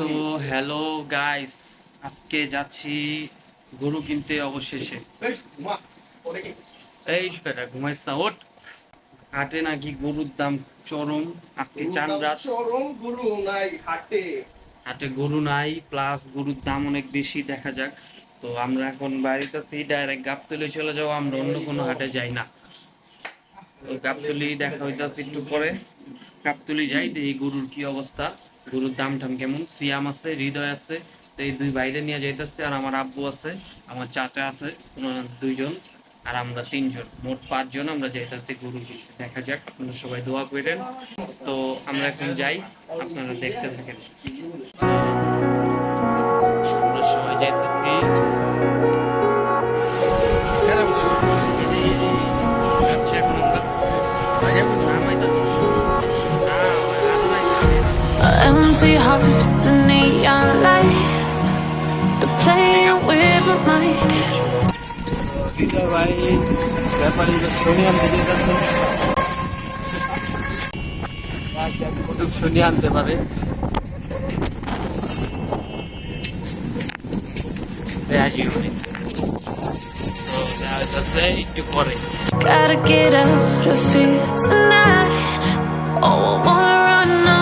তো hello guys আজকে যাচ্ছি গরু কিনতে অবশেষে। এই, বেটা ঘুমাইস না ওঠ। হাটে নাকি গরুর দাম চরম আজকে চান রাত। চরম গুরু নাই হাটে। হাটে গরু নাই প্লাস গরুর দাম অনেক বেশি দেখা যাক। তো আমরা এখন বাড়িতে আছি ডাইরেক্ট গাবতলি চলে যাব আমরা অন্য কোনো হাটে যাই না। তো গাবতলি দেখা হইতাছে একটু পরে। গাবতলি যাই দেখি গরুর কি অবস্থা। গরুর দাম টাম কেমন? সিয়াম আছে, হৃদয় আছে, তো এই দুই বাইরে নিয়ে যাইতেছে আর আমার আব্বু আছে, আমার চাচা আছে দুইজন আর আমরা তিনজন। মোট পাঁচজন আমরা যাইতেছি গরু কিনতে দেখা যাক, আপনারা সবাই দোয়া করেন। তো আমরা এখন যাই, আপনারা দেখতে থাকেন। Empty hearts and neon lights. They're playing with my mind. ব্যাপারী আনতে পারে Gotta get out of here tonight. Oh, I wanna run off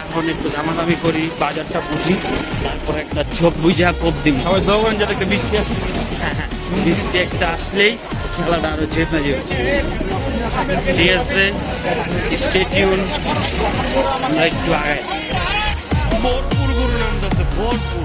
এখন একটু দামাদামি করি বাজারটা বুঝি তারপর একটা ঝোপ বুঝা কোপ দিই সবাই দোকান যাতে একটা বৃষ্টি আসে। হ্যাঁ, হ্যাঁ, বৃষ্টি একটা আসলেই খেলাটা আরও জেতে যাবে ঠিক আছে স্টেটিউন আমরা একটু আগে ভরপুর গরু নাম ভরপুর।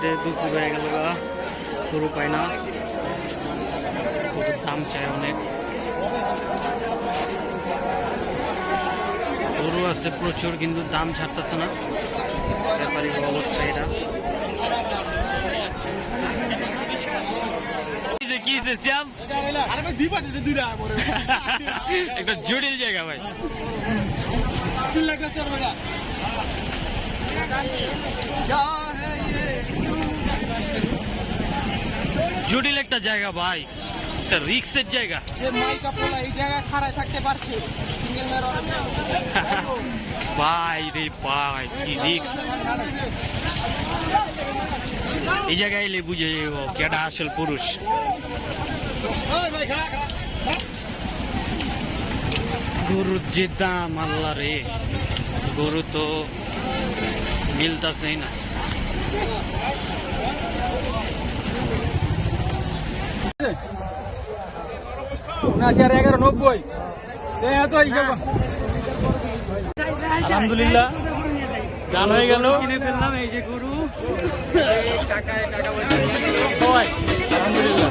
হাটে দুপুর হয়ে গেল গা গরু পাই না। গরুর দাম চাই অনেক। গরু আছে প্রচুর কিন্তু দাম ছাড়তেছে না। ব্যাপারী অবস্থা এটা। কি শ্যাম? আরে যে দুইটা পরে একটা জটিল জায়গা ভাই। তিন লাখ জটিল একটা জায়গা ভাই। একটা রিক্সের জায়গা। এই জায়গায় খাড়ায় থাকতে পারছে ভাই রে ভাই কি রিক্স। এই জায়গায় এলে বুঝে যাব কেটা আসল পুরুষ। গরুর যে দাম আল্লাহ রে। গরু তো মিলতাছেই না। উনআশি আর এগারো নব্বই আলহামদুলিল্লাহ। গান হয়ে গেল। কিনে ফেললাম এই যে গরু আলহামদুলিল্লাহ।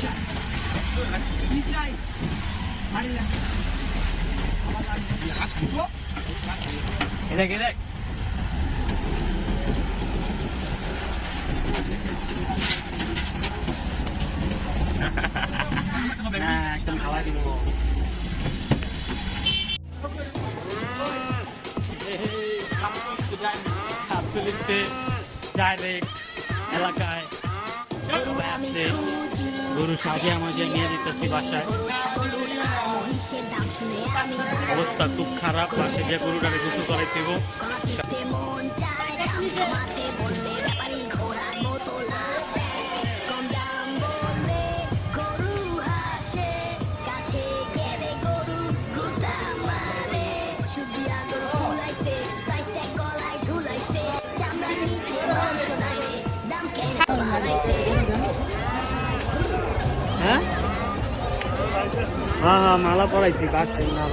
ใจดีใจมาดิเลยเฮ้ยเล็กน่าจะเขาไว้พี่โมครับสุดยอดครับสุดฤทธิ์ได้เลยร่างกายดูแบบนี้ গরু সাজে আমাদের নিয়ে দিতেছি বাসায় অবস্থা খুব খারাপ বাসে যে গরুটাকে গোসল করে হইব। হ্যাঁ হ্যাঁ হ্যাঁ মালা পড়াইছি বাস না